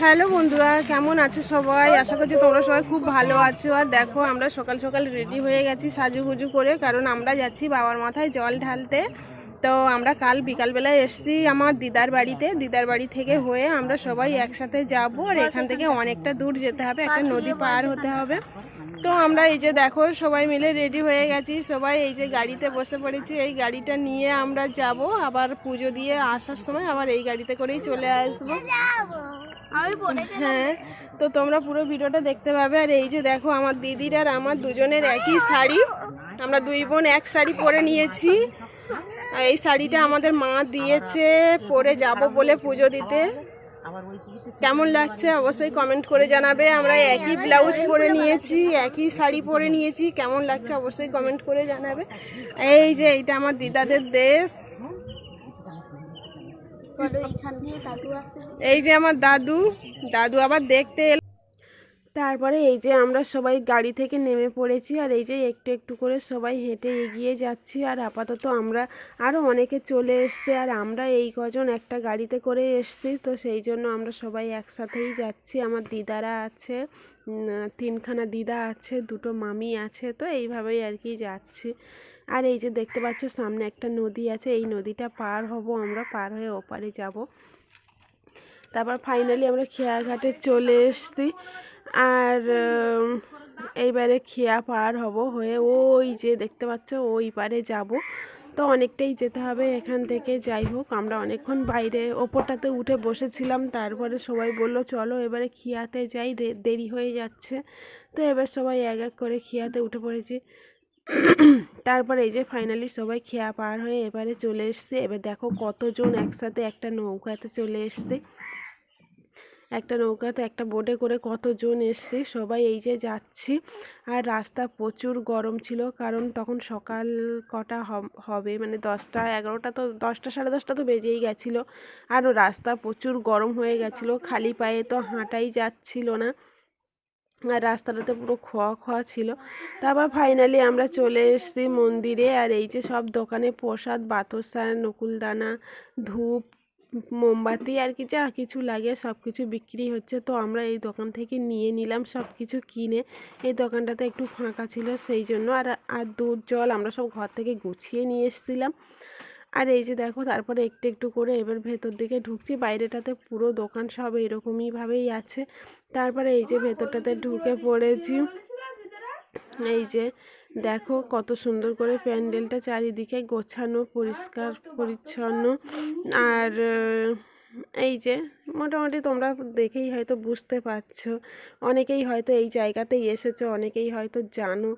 Hello বন্ধুরা, কেমন আছো সবাই? আশা করছি তোমরা সবাই খুব ভালো আছো। আর দেখো, আমরা সকাল সকাল রেডি হয়ে গেছি সাজুগুজু করে, কারণ আমরা যাচ্ছি বাবার মাথায় জল ঢালতে। তো আমরা কাল বিকালবেলায় এসেছি আমার দিদার বাড়িতে। দিদার বাড়ি থেকে হয়ে আমরা সবাই একসাথে যাব, আর এখান থেকে অনেকটা দূর যেতে হবে, একটা নদী পার হতে হবে। তো আমরা এই যে দেখো, সবাই মিলে রেডি হয়ে গেছি। সবাই এই যে গাড়িতে বসে পড়েছি, এই গাড়িটা নিয়ে আমরা যাব। আবার পুজো দিয়ে আসার সময় আবার এই গাড়িতে করেই চলে আসব। হ্যাঁ তো তোমরা পুরো ভিডিওটা দেখতে পাবে। আর এই যে দেখো, আমার দিদির আর আমার দুজনের একই শাড়ি। আমরা দুই বোন এক শাড়ি পরে নিয়েছি। আর এই শাড়িটা আমাদের মা দিয়েছে, পরে যাব বলে পুজো দিতে। কেমন লাগছে অবশ্যই কমেন্ট করে জানাবে। আমরা একই ব্লাউজ পরে নিয়েছি, একই শাড়ি পরে নিয়েছি। কেমন লাগছে অবশ্যই কমেন্ট করে জানাবে। এই যে, এইটা আমার দিদাদের দেশ এই যে আমার দাদু দাদু আবার দেখতে এলো তারপরে এই যে আমরা সবাই গাড়ি থেকে নেমে পড়েছি আর এই যে একটু একটু করে সবাই হেঁটে এগিয়ে যাচ্ছি আর আপাতত আমরা আরও অনেকে চলে এসছে আর আমরা এই কজন একটা গাড়িতে করে এসছি। তো সেই জন্য আমরা সবাই একসাথেই যাচ্ছি। আমার দিদারা আছে তিনখানা দিদা আছে দুটো মামি আছে তো এইভাবেই আর কি যাচ্ছি। আর এই যে দেখতে পাচ্ছ, সামনে একটা নদী আছে, এই নদীটা পার হব আমরা, পার হয়ে ওপারে যাব। তারপর ফাইনালি আমরা খেয়াঘাটে চলে এসছি। আর এইবারে খেয়া পার হব হয়ে ওই যে দেখতে পাচ্ছ, ওই পারে যাব। তো অনেকটাই যেতে হবে এখান থেকে, যাই হোক, আমরা অনেকক্ষণ বাইরে, ওপরটাতে উঠে বসেছিলাম। তারপরে সবাই বলল, চলো এবারে খিয়াতে যাই দেরি হয়ে যাচ্ছে। তো এবার সবাই এক এক করে খিয়াতে উঠে পড়েছি। তারপরে এই যে ফাইনালি সবাই খেয়া পার হয়ে এবারে চলে এসছে। এবার দেখো কতজন একসাথে একটা নৌকাতে চলে এসছে। একটা নৌকাতে, একটা বোটে করে কতজন এসছে, সবাই এই যে যাচ্ছি। আর রাস্তা প্রচুর গরম ছিল, কারণ তখন সকাল কটা হব- মানে দশটা, এগারোটা তো, দশটা, সাড়ে দশটা তো বেজেই গেছিল। আর রাস্তা প্রচুর গরম হয়ে গেছিল, খালি পায়ে তো হাঁটাই যাচ্ছিল না। আর রাস্তাটাতে পুরো খোয়া খোয়া ছিল। তারপর ফাইনালি আমরা চলে এসেছি মন্দিরে আর এই যে সব দোকানে প্রসাদ বাতাসা নকুলদানা, ধূপ, মোমবাতি আর কি যা কিছু লাগে সব কিছু বিক্রি হচ্ছে। তো আমরা এই দোকান থেকে নিয়ে নিলাম সব কিছু কিনে। এই দোকানটাতে একটু ফাঁকা ছিল সেই জন্য। আর আর দুধ, জল আমরা সব ঘর থেকে গুছিয়ে নিয়ে এসেছিলাম। আর এই যে দেখো, তারপরে একটু একটু করে এবার ভেতর দিকে ঢুকছি। বাইরেটাতে পুরো দোকান সব এরকমইভাবেই আছে। তারপরে এই যে ভেতরটাতে ঢুকে পড়েছি। এই যে দেখো, কত সুন্দর করে প্যান্ডেলটা চারিদিকে গোছানো, পরিষ্কার, পরিচ্ছন্ন। আর এই যে, মোটামুটি তোমরা দেখেই হয়তো বুঝতে পারছ। অনেকেই হয়তো এই জায়গাতেই এসেছ, অনেকেই হয়তো জানো।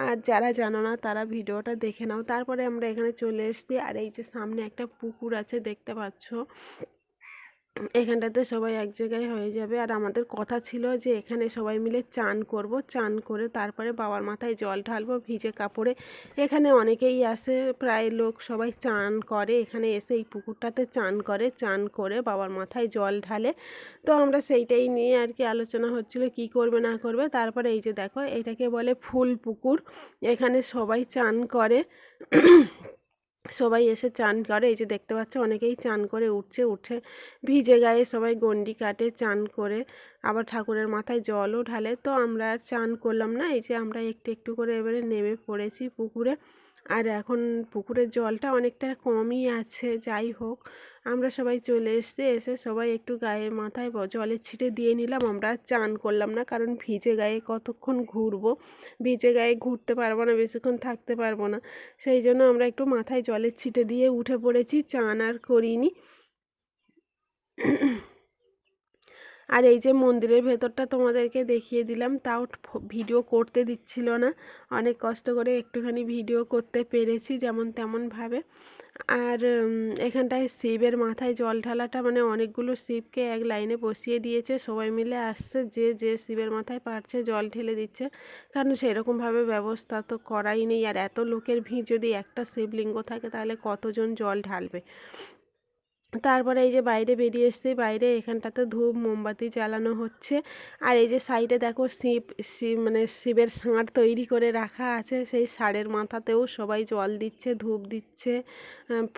আর যারা জানো না, তারা ভিডিওটা দেখে নাও। তারপরে আমরা এখানে চলে এসছি। আর এই যে সামনে একটা পুকুর আছে, দেখতে পাচ্ছ। এখানটাতে সবাই এক জায়গায় হয়ে যাবে। আর আমাদের কথা ছিল যে এখানে সবাই মিলে চান করব। চান করে তারপরে বাবার মাথায় জল ঢালবো, ভিজে কাপড়ে। এখানে অনেকেই আসে, প্রায় লোক সবাই চান করে। এখানে এসে এই পুকুরটাতে চান করে চান করে বাবার মাথায় জল ঢালে। তো আমরা সেইটাই নিয়ে আর কি আলোচনা হচ্ছিল, কি করবে, না করবে। তারপরে এই যে দেখো, এটাকে বলে ফুল পুকুর। এখানে সবাই চান করে। সবাই এসে চান করে, এই যে দেখতে পাচ্ছ অনেকেই চান করে উঠছে, উঠে ভিজে গায়ে সবাই গন্ডি কাটে, চান করে আবার ঠাকুরের মাথায় জলও ঢালে। তো আমরা আর চান করলাম না, এই যে আমরা একটু একটু করে এবারে নেমে পড়েছি পুকুরে। আর এখন পুকুরের জলটা অনেকটা কমই আছে, যাই হোক। আমরা সবাই চলে এসে এসে সবাই একটু গায়ে মাথায় জলের ছিটে দিয়ে নিলাম, আমরা চান করলাম না, কারণ ভিজে গায়ে কতক্ষণ ঘুরবো? ভিজে গায়ে ঘুরতে পারব না, বেশিক্ষণ থাকতে পারব না। সেই জন্য আমরা একটু মাথায় জলের ছিটে দিয়ে উঠে পড়েছি, চান আর করিনি। আর এই যে মন্দিরের ভেতরটা তোমাদেরকে দেখিয়ে দিলাম, তাও ভিডিও করতে দিচ্ছিল না। অনেক কষ্ট করে একটুখানি ভিডিও করতে পেরেছি যেমন তেমনভাবে আর এখানটায় শিবের মাথায় জল ঢালাটা মানে অনেকগুলো শিবকে এক লাইনে বসিয়ে দিয়েছে। সবাই মিলে আসছে, যে যে শিবের মাথায় পারছে জল ঢেলে দিচ্ছে। কারণ সেরকমভাবে ব্যবস্থা তো করাই নেই। আর এত লোকের ভিড় যদি একটা শিবলিঙ্গ থাকে, তাহলে কতজন জল ঢালবে? তারপরে এই যে বাইরে বেরিয়ে এসছি, বাইরে এখানটাতে ধূপ, মোমবাতি জ্বালানো হচ্ছে। আর এই যে সাইডে দেখো শিব শিব মানে শিবের ষাঁড় তৈরি করে রাখা আছে। সেই ষাঁড়ের মাথাতেও সবাই জল দিচ্ছে, ধূপ দিচ্ছে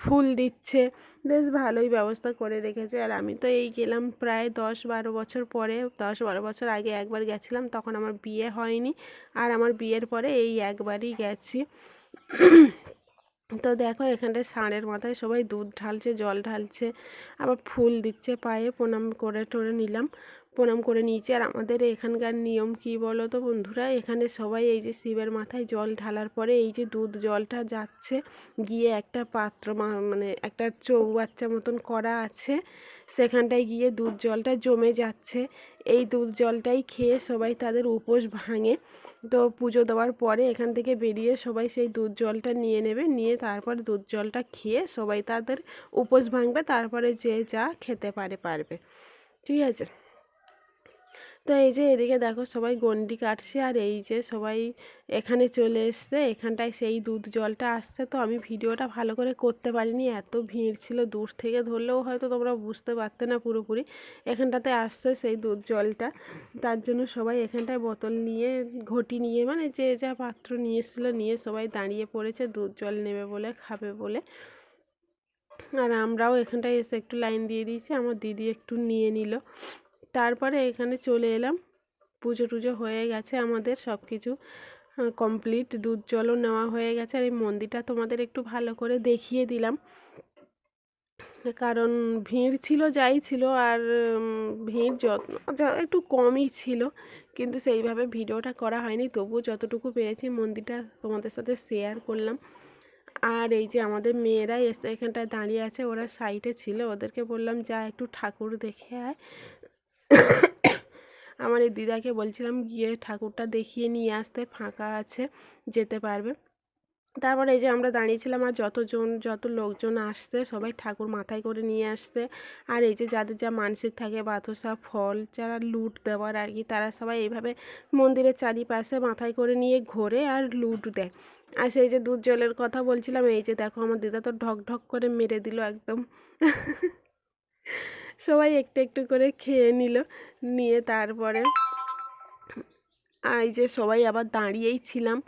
ফুল দিচ্ছে। বেশ ভালোই ব্যবস্থা করে রেখেছে। আর আমি তো এই গেলাম প্রায় দশ বারো বছর পরে। দশ বারো বছর আগে একবার গেছিলাম, তখন আমার বিয়ে হয়নি। আর আমার বিয়ের পরে এই একবারই গেছি। তো দেখো এখানটায় ষাঁড়ের মাথায় সবাই দুধ ঢালছে, জল ঢালছে, আবার ফুল দিচ্ছে, পায়ে প্রণাম করে টরে নিলাম। প্রণাম করে নিয়েছি। আর আমাদের এখানকার নিয়ম কি বলো তো বন্ধুরা? এখানে সবাই এই যে শিবের মাথায় জল ঢালার পরে এই যে দুধ জলটা যাচ্ছে, গিয়ে একটা পাত্র মানে একটা চৌবাচ্চা মতন করা আছে। সেখানটায় গিয়ে দুধ জলটা জমে যাচ্ছে। এই দুধ জলটাই খেয়ে সবাই তাদের উপোস ভাঙে। তো পুজো দেওয়ার পরে এখান থেকে বেরিয়ে সবাই সেই দুধ জলটা নিয়ে নেবে। নিয়ে তারপর দুধ জলটা খেয়ে সবাই তাদের উপোস ভাঙবে। তারপরে যে যা খেতে পারে, পারবে। ঠিক আছে? তো এই যে এদিকে দেখো সবাই গন্ডি কাটছে আর এই যে সবাই এখানে চলে এসছে। এখানটায় সেই দুধ জলটা আসছে তো আমি ভিডিওটা ভালো করে করতে পারিনি। এত ভিড় ছিল দূর থেকে ধরলেও হয়তো তোমরা বুঝতে পারতে না পুরোপুরি। এখানটাতে আসছে সেই দুধ জলটা। তার জন্য সবাই এখানটায় বোতল নিয়ে, ঘটি নিয়ে মানে যে যা পাত্র নিয়ে এসেছিল নিয়ে সবাই দাঁড়িয়ে পড়েছে, দুধ জল নেবে বলে, খাবে বলে। আর আমরাও এখানটায় এসে একটু লাইন দিয়ে দিয়েছি। আমার দিদি একটু নিয়ে নিল। তারপরে এখানে চলে এলাম। পুজো টুজো হয়ে গেছে আমাদের সব কিছু কমপ্লিট দুধ জলও নেওয়া হয়ে গেছে আর এই মন্দিরটা তোমাদের একটু ভালো করে দেখিয়ে দিলাম। কারণ ভিড় ছিল, যাই ছিল আর ভিড় যত যা- একটু কমই ছিল। কিন্তু সেইভাবে ভিডিওটা করা হয়নি, তবুও যতটুকু পেরেছি মন্দিরটা তোমাদের সাথে শেয়ার করলাম। আর এই যে আমাদের মেয়েরা এসে এখানটায় দাঁড়িয়ে আছে, ওরা সাইডে ছিল, ওদেরকে বললাম, যা একটু ঠাকুর দেখে আয়। আমার এই দিদাকে বলছিলাম, গিয়ে ঠাকুরটা দেখিয়ে নিয়ে আসতে, ফাঁকা আছে, যেতে পারবে। তারপরে এই যে আমরা দাঁড়িয়েছিলাম আর যতজন, যত লোকজন আসছে, সবাই ঠাকুর মাথায় করে নিয়ে আসছে। আর এই যে যাদের যা মানসিক থাকে বাতাসা ফল, যারা লুট দেওয়ার আর কি, তারা সবাই এইভাবে মন্দিরের চারিপাশে মাথায় করে নিয়ে ঘোরে আর লুট দেয়। আর সেই যে দুধ জলের কথা বলছিলাম, এই যে দেখো আমার দিদা তো ঢক ঢক করে মেরে দিল একদম। সবাই একটু একটু করে খেয়ে নিল নিয়ে তারপরে এই যে সবাই আবার দাঁড়িয়েই ছিলাম।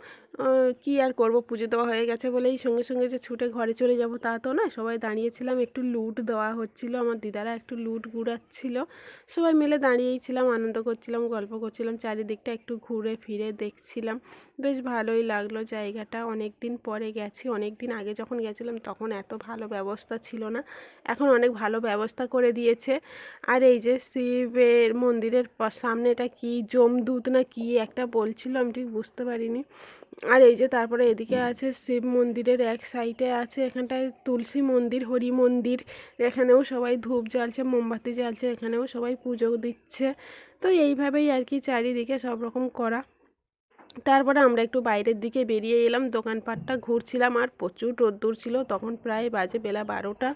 কি আর করব? পুজো দেওয়া হয়ে গেছে বলেই সঙ্গে সঙ্গে যে ছুটে ঘরে চলে যাব তা তো না সবাই দাঁড়িয়েছিলাম, একটু লুট দেওয়া হচ্ছিল, আমার দিদারা একটু লুট ঘুরাচ্ছিল সবাই মিলে দাঁড়িয়েই ছিলাম, আনন্দ করছিলাম, গল্প করছিলাম, চারিদিকটা একটু ঘুরে ফিরে দেখছিলাম। বেশ ভালোই লাগল জায়গাটা। অনেক দিন পরে গেছি অনেক দিন আগে যখন গেছিলাম তখন এত ভালো ব্যবস্থা ছিল না। এখন অনেক ভালো ব্যবস্থা করে দিয়েছে। আর এই যে শিবের মন্দিরের পা- সামনে এটা কি জমদূত না কি একটা বলছিল, আমি ঠিক বুঝতে পারিনি। আর এই যে তারপরে এদিকে আছে শিব মন্দিরের এক সাইডে আছে এখানটায় তুলসী মন্দির, হরি মন্দির, এখানেও সবাই ধূপ জ্বালছে, মোমবাতি জ্বালছে, এখানেও সবাই পুজো দিচ্ছে। তো এইভাবেই আর কি চারিদিকে সব রকম করা। তারপরে আমরা একটু বাইরের দিকে বেরিয়ে এলাম, দোকানপাটটা ঘুরছিলাম আর প্রচুর রোদ্দুর ছিল, তখন প্রায় বাজে বেলা বারোটা।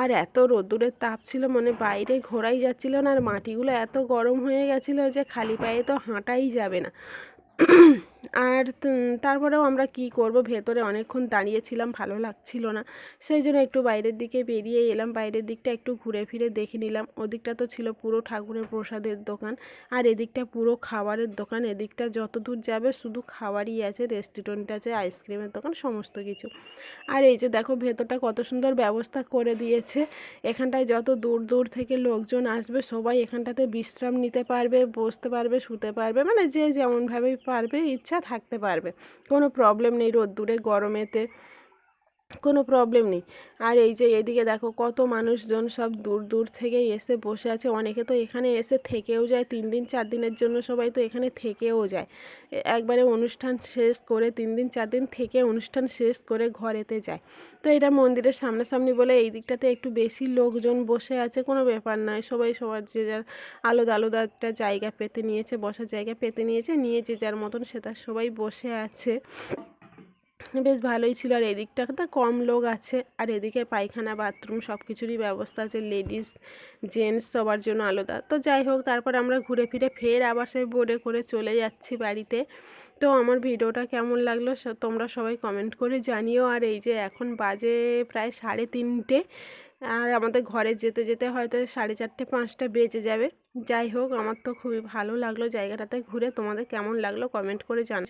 আর এত রোদ্দুরের তাপ ছিল মানে বাইরে ঘোরাই যাচ্ছিল না, আর মাটিগুলো এত গরম হয়ে গেছিল যে খালি পায়ে তো হাঁটাই যাবে না। আর তারপরেও আমরা কি করব? ভেতরে অনেকক্ষণ দাঁড়িয়েছিলাম, ভালো লাগছিল না। সেই জন্য একটু বাইরের দিকে বেরিয়ে এলাম। বাইরের দিকটা একটু ঘুরে ফিরে দেখে নিলাম। ওদিকটা তো ছিল পুরো ঠাকুরের প্রসাদের দোকান। আর এদিকটা পুরো খাবারের দোকান। এদিকটা যত দূর যাবে, শুধু খাবারই আছে রেস্টুরেন্ট আছে আইসক্রিমের দোকান, সমস্ত কিছু। আর এই যে দেখো, ভেতরটা কত সুন্দর ব্যবস্থা করে দিয়েছে। এখানটায় যত দূর দূর থেকে লোকজন আসবে, সবাই এখানটাতে বিশ্রাম নিতে পারবে, বসতে পারবে, শুতে পারবে মানে যে যেমনভাবেই পারবে ইচ্ছা থাকতে পারবে। কোনো প্রবলেম নেই রোদ্দুরে গরমেতে। কোনো প্রবলেম নেই। আর এই যে এদিকে দেখো কত মানুষজন সব দূর দূর থেকে এসে বসে আছে। অনেকে তো এখানে এসে থেকেও যায়। তিন দিন, চার দিনের জন্য সবাই তো এখানে থেকেও যায়। একবারে অনুষ্ঠান শেষ করে তিন দিন, চার দিন থেকে অনুষ্ঠান শেষ করে ঘরেতে যায়। তো এটা মন্দিরের সামনাসামনি বলে এই দিকটাতে একটু বেশি লোকজন বসে আছে, কোনো ব্যাপার নয়। সবাই সবার যে যার আলাদা আলাদা একটা জায়গা পেতে নিয়েছে, বসার জায়গা পেতে নিয়েছে, নিয়ে যে যার মতন সে তার সবাই বসে আছে। বেশ ভালোই ছিল। আর এদিকটাতে কম লোক আছে। আর এদিকে পায়খানা, বাথরুম সব কিছুরই ব্যবস্থা আছে। লেডিস, জেন্টস সবার জন্য আলাদা। তো যাই হোক, তারপর আমরা ঘুরে ফিরে ফের আবার সেই বোর্ডে করে চলে যাচ্ছি বাড়িতে। তো আমার ভিডিওটা কেমন লাগল তোমরা সবাই কমেন্ট করে জানিও। আর এই যে এখন বাজে প্রায় সাড়ে তিনটে। আর আমাদের ঘরে যেতে যেতে হয়তো সাড়ে চারটে, পাঁচটা বেজে যাবে। যাই হোক, আমার তো খুবই ভালো লাগল জায়গাটাতে ঘুরে। তোমাদের কেমন লাগল কমেন্ট করে জান